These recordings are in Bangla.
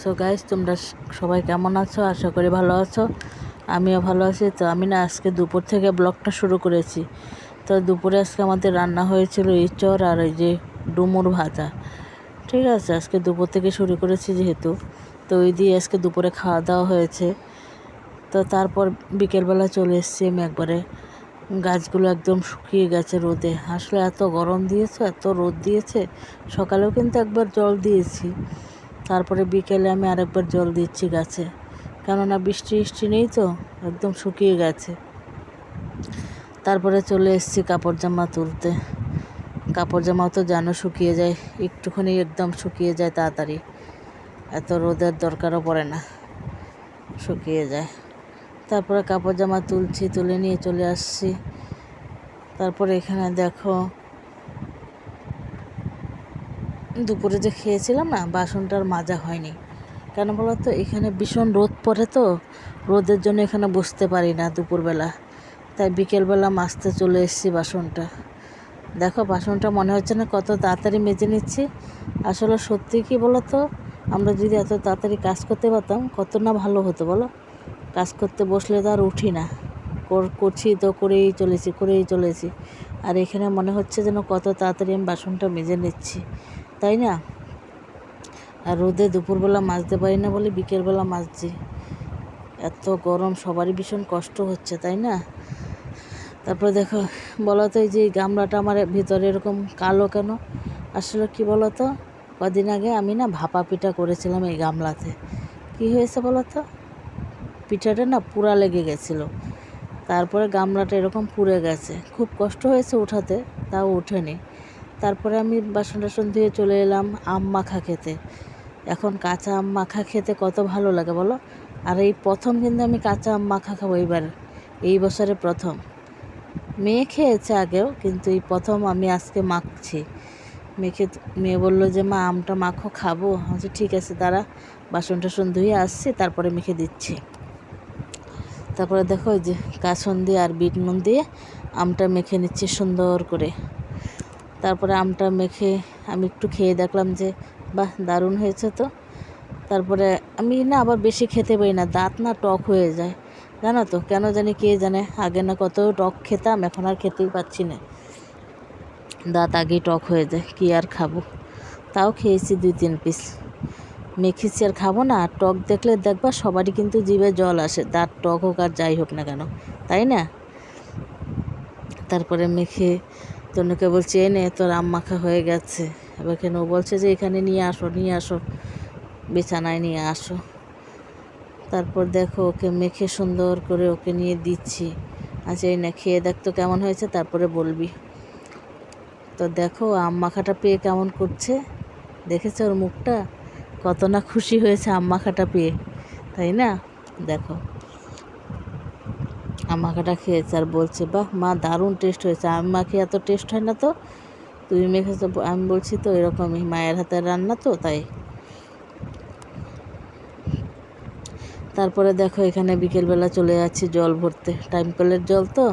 সো গাইজ তোমরা সবাই কেমন আছো? আশা করি ভালো আছো। আমিও ভালো আছি। তো আমি না আজকে দুপুর থেকে ব্লগটা শুরু করেছি। তো দুপুরে আজকে আমাদের রান্না হয়েছিল ইঁচড় আর ওই যে ডুমুর ভাজা। ঠিক আছে, আজকে দুপুর থেকে শুরু করেছি যেহেতু। তো ওই দিয়ে আজকে দুপুরে খাওয়া দাওয়া হয়েছে। তো তারপর বিকেলবেলা চলে এসেছি আমি একবারে। গাছগুলো একদম শুকিয়ে গেছে রোদে। আসলে এত গরম দিয়েছে, এত রোদ দিয়েছে। সকালেও কিন্তু একবার জল দিয়েছি। তারপরে বিকেলে আমি আরেকবার জল দিচ্ছি গাছে। কেননা বৃষ্টি বৃষ্টি নেই তো, একদম শুকিয়ে গেছে। তারপরে চলে এসেছি কাপড় জামা তুলতে। কাপড় জামাও তো জানো শুকিয়ে যায়, একটুখানি একদম শুকিয়ে যায় তাড়াতাড়ি। এত রোদের দরকারও পড়ে না, শুকিয়ে যায়। তারপরে কাপড় জামা তুলছি, তুলে নিয়ে চলে আসছি। তারপরে এখানে দেখো দুপুরে যে খেয়েছিলাম না বাসনটার মাজা হয়নি। কেন বলো তো, এখানে ভীষণ রোদ পড়ে তো, রোদের জন্য এখানে বসতে পারি না দুপুরবেলা। তাই বিকেলবেলা মাজতে চলে এসেছি বাসনটা। দেখো, বাসনটা মনে হচ্ছে না কত তাড়াতাড়ি মেজে নিচ্ছি। আসলে সত্যি কি বলো তো, আমরা যদি এত তাড়াতাড়ি কাজ করতে পারতাম, কত না ভালো হতো বলো। কাজ করতে বসলে তো আর উঠি না। কর- করছি তো করেই চলেছি করেই চলেছি। আর এখানে মনে হচ্ছে যেন কত তাড়াতাড়ি আমি বাসনটা মেজে নিচ্ছি। তাই না? আর রোদে দুপুরবেলা মাজতে পারি না বলে বিকেলবেলা মাজছি এত গরম, সবারই ভীষণ কষ্ট হচ্ছে, তাই না? তারপরে দেখো বলো তো এই যে গামলাটা আমার ভিতরে এরকম কালো কেন? আসলে কি বলো তো কদিন আগে আমি না ভাপা পিঠা করেছিলাম এই গামলাতে। কি হয়েছে বলো তো পিঠাটা না পুরা লেগে গেছিল। তারপরে গামলাটা এরকম পুড়ে গেছে। খুব কষ্ট হয়েছে উঠাতে, তাও ওঠেনি তারপরে আমি বাসন টাসন ধুয়ে চলে এলাম আম মাখা খেতে। এখন কাঁচা আম মাখা খেতে কত ভালো লাগে বলো? আর এই প্রথম কিন্তু আমি কাঁচা আম মাখা খাব এইবার, এই বছরে প্রথম। মেয়ে খেয়েছে আগেও, কিন্তু এই প্রথম আমি আজকে মাখছি। মেখে মেয়ে বলল যে, মা, আমটা মাখো, খাব। আমি ঠিক আছে তারা বাসন টাসন ধুয়ে আসছি, তারপরে মেখে দিচ্ছি। তারপরে দেখো যে কাসন দিয়ে আর বিট নুন দিয়ে আমটা মেখে নিচ্ছি সুন্দর করে। তারপরে আমটা মেখে আমি একটু খেয়ে দেখলাম যে, বাহ, দারুণ হয়েছে তো। তারপরে আমি না আবার বেশি খেতে পারি না, দাঁত না টক হয়ে যায়। জানো তো, কেন জানি কে জানে, আগে না কত টক খেতাম, এখন আর খেতেই পাচ্ছি না। দাঁত আগেই টক হয়ে যায়, কি আর খাব? তাও খেয়েছি দুই তিন পিস। মেখেছি আর খাব না, আর টক দেখলে দেখবা সবারই কিন্তু জিভে জল আসে, দাঁত টক হোক আর যাই হোক না কেন, তাই না? তারপরে মেখে তনুকে বলছি এনে তোর আম মাখা হয়ে গেছে। এবার কেন বলছে যে, এখানে নিয়ে আসো নিয়ে আসো, বিছানায় নিয়ে আসো। তারপর দেখো, ওকে মেখে সুন্দর করে ওকে নিয়ে দিচ্ছি। আচ্ছা এই না, খেয়ে দেখ তো কেমন হয়েছে, তারপরে বলবি। তো দেখো, আম মাখাটা পেয়ে কেমন করছে? দেখেছ ওর মুখটা? কত না খুশি হয়েছে আম মাখাটা পেয়ে, তাই না? দেখো। আম মাখাটা খেয়েছে আর বলছে, বাহ, মা দারুণ টেস্ট হয়েছে। আম মাখে এত টেস্ট হয় না তো? তুমি মেখেছো আমি বলছি, তো এরকমই মায়ের হাতের রান্না তো, তাই? তারপরে দেখো এখানে বিকেলবেলা চলে যাচ্ছি জল ভরতে। টাইম কলের জল তো?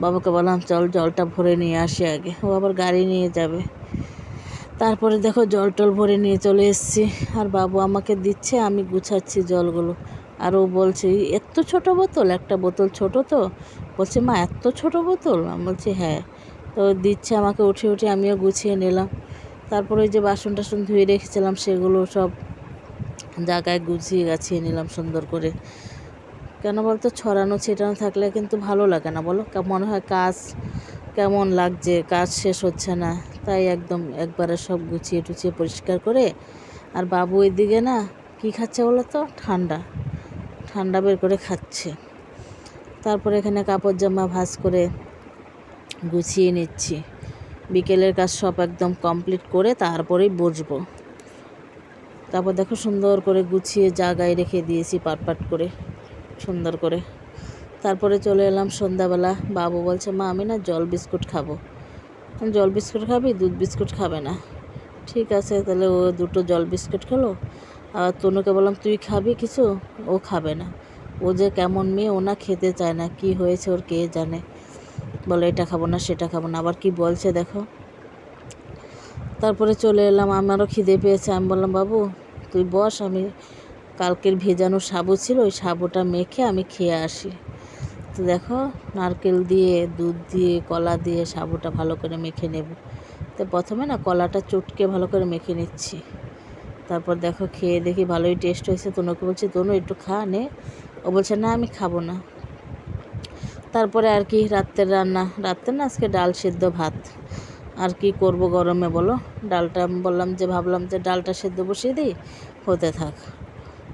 বাবাকে বললাম, চল জলটা ভরে নিয়ে আসি আগে। ও আবার গাড়ি নিয়ে যাবে। তারপরে দেখো জল টল ভরে নিয়ে চলে এসেছি। আর বাবু আমাকে দিচ্ছে, আমি গুছাচ্ছি জলগুলো। আর ও বলছে "এই এত ছোট বোতল, একটা বোতল ছোট তো? বলছে, মা, এত ছোট বোতল? আমি বলছি হ্যাঁ। তো দিচ্ছে আমাকে, উঠে উঠে আমিও গুছিয়ে নিলাম। তারপরে ওই যে বাসন টাসন ধুয়ে রেখেছিলাম, সেগুলো সব জায়গায় গুছিয়ে গাছিয়ে নিলাম সুন্দর করে। কেন বলতো, ছড়ানো, ছিটানো থাকলে কিন্তু ভালো লাগে না, বলো? মনে হয় কাজ কেমন লাগছে, কাজ শেষ হচ্ছে না। তাই একদম একবারে সব গুছিয়ে টুছিয়ে পরিষ্কার করে, আর বাবু এদিকে না, কি খাচ্ছে বলো তো ঠান্ডা। ঠান্ডা বের করে খাচ্ছে। তারপরে এখানে কাপড় জামা ভাঁজ করে গুছিয়ে নিচ্ছি। বিকেলের কাজ সব একদম কমপ্লিট করে তারপরেই বসবো। তারপর দেখো সুন্দর করে গুছিয়ে জায়গায় রেখে দিয়েছি পাট পাট করে, সুন্দর করে। তারপরে চলে এলাম সন্ধ্যাবেলা। বাবু বলছে, মা, আমি না জল বিস্কুট খাব। জল বিস্কুট খাবি? দুধ বিস্কুট খাবে না। ঠিক আছে, তাহলে ও দুটো জল বিস্কুট খেলো। আর তনুকে বললাম, তুই খাবি কিছু? ও খাবে না। ও যে কেমন মেয়ে, ও না খেতে চায় না, কি হয়েছে ওর কে জানে। বলে, এটা খাব না, সেটা খাব না। আবার কি বলছে দেখো। তারপরে চলে এলাম আমারও খিদে পেয়েছে। আমি বললাম, বাবু, তুই বস, আমি কালকের ভেজানো সাবু ছিল, ওই সাবুটা মেখে আমি খেয়ে আসি। তো দেখো, নারকেল দিয়ে, দুধ দিয়ে, কলা দিয়ে সাবুটা ভালো করে মেখে নেব। তো প্রথমে না কলাটা চটকে ভালো করে মেখে নিচ্ছি। তারপর দেখো খেয়ে দেখি ভালোই টেস্ট হয়েছে। তনুকে বলছি, তনু, একটু খা, নে। ও বলছে, না, আমি খাব না। তারপরে আর কি রাত্রের রান্না। রাত্রে না আজকে ডাল সেদ্ধ ভাত। আর কি করব গরমে বলো? ডালটা বললাম যে, ভাবলাম যে ডালটা সেদ্ধ বসিয়ে দিই, হতে থাক।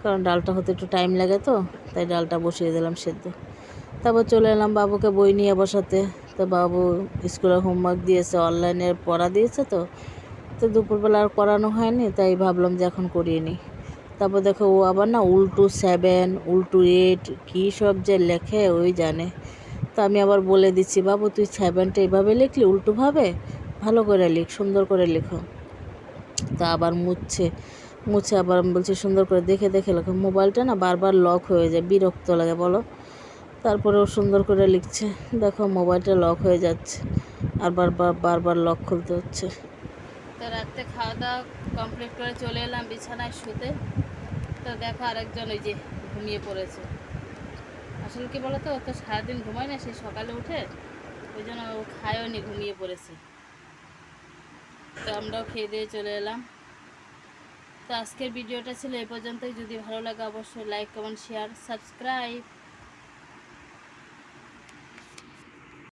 কারণ ডালটা হতে একটু টাইম লাগে তো, তাই ডালটা বসিয়ে দিলাম সেদ্ধ। তারপর চলে এলাম বাবুকে বই নিয়ে বসাতে। তো বাবু স্কুলে হোমওয়ার্ক দিয়েছে অনলাইনে পড়া দিয়েছে তো তো দুপুরবেলা আর করানো হয়নি, তাই ভাবলাম যে এখন করিয়ে নিই। তারপর দেখো ও আবার না উল্টু সেভেন উল্টু এইট কী সব যে লেখে ওই জানে। তো আমি আবার বলে দিচ্ছি, বাবু, তুই সেভেনটা এভাবে লিখলি, উল্টোভাবে? ভালো করে লিখ, সুন্দর করে লেখো। তা আবার মুছছে, মুছে আবার আমি বলছি, সুন্দর করে দেখে দেখে লেখো। মোবাইলটা না বারবার লক হয়ে যায়, বিরক্ত লাগে, বলো। তারপরে ও সুন্দর করে লিখছে, দেখো মোবাইলটা লক হয়ে যাচ্ছে, আর বারবার বারবার লক খুলতে হচ্ছে। তো রাত্রে খাওয়া দাওয়া কমপ্লিট করে চলে এলাম, বিছানায় শুতে। তো দেখো আরেকজন ওই যে ঘুমিয়ে পড়েছে। আসলে কি বলতো, ও তো সারাদিন ঘুমায় না, সে সকালে উঠে ওই জন্য ও খায়ও নি, ঘুমিয়ে পড়েছে। তো আমরাও খেয়ে দিয়ে চলে এলাম। তো আজকের ভিডিওটা ছিল এ পর্যন্তই। যদি ভালো লাগে অবশ্যই লাইক কমেন্ট শেয়ার সাবস্ক্রাইব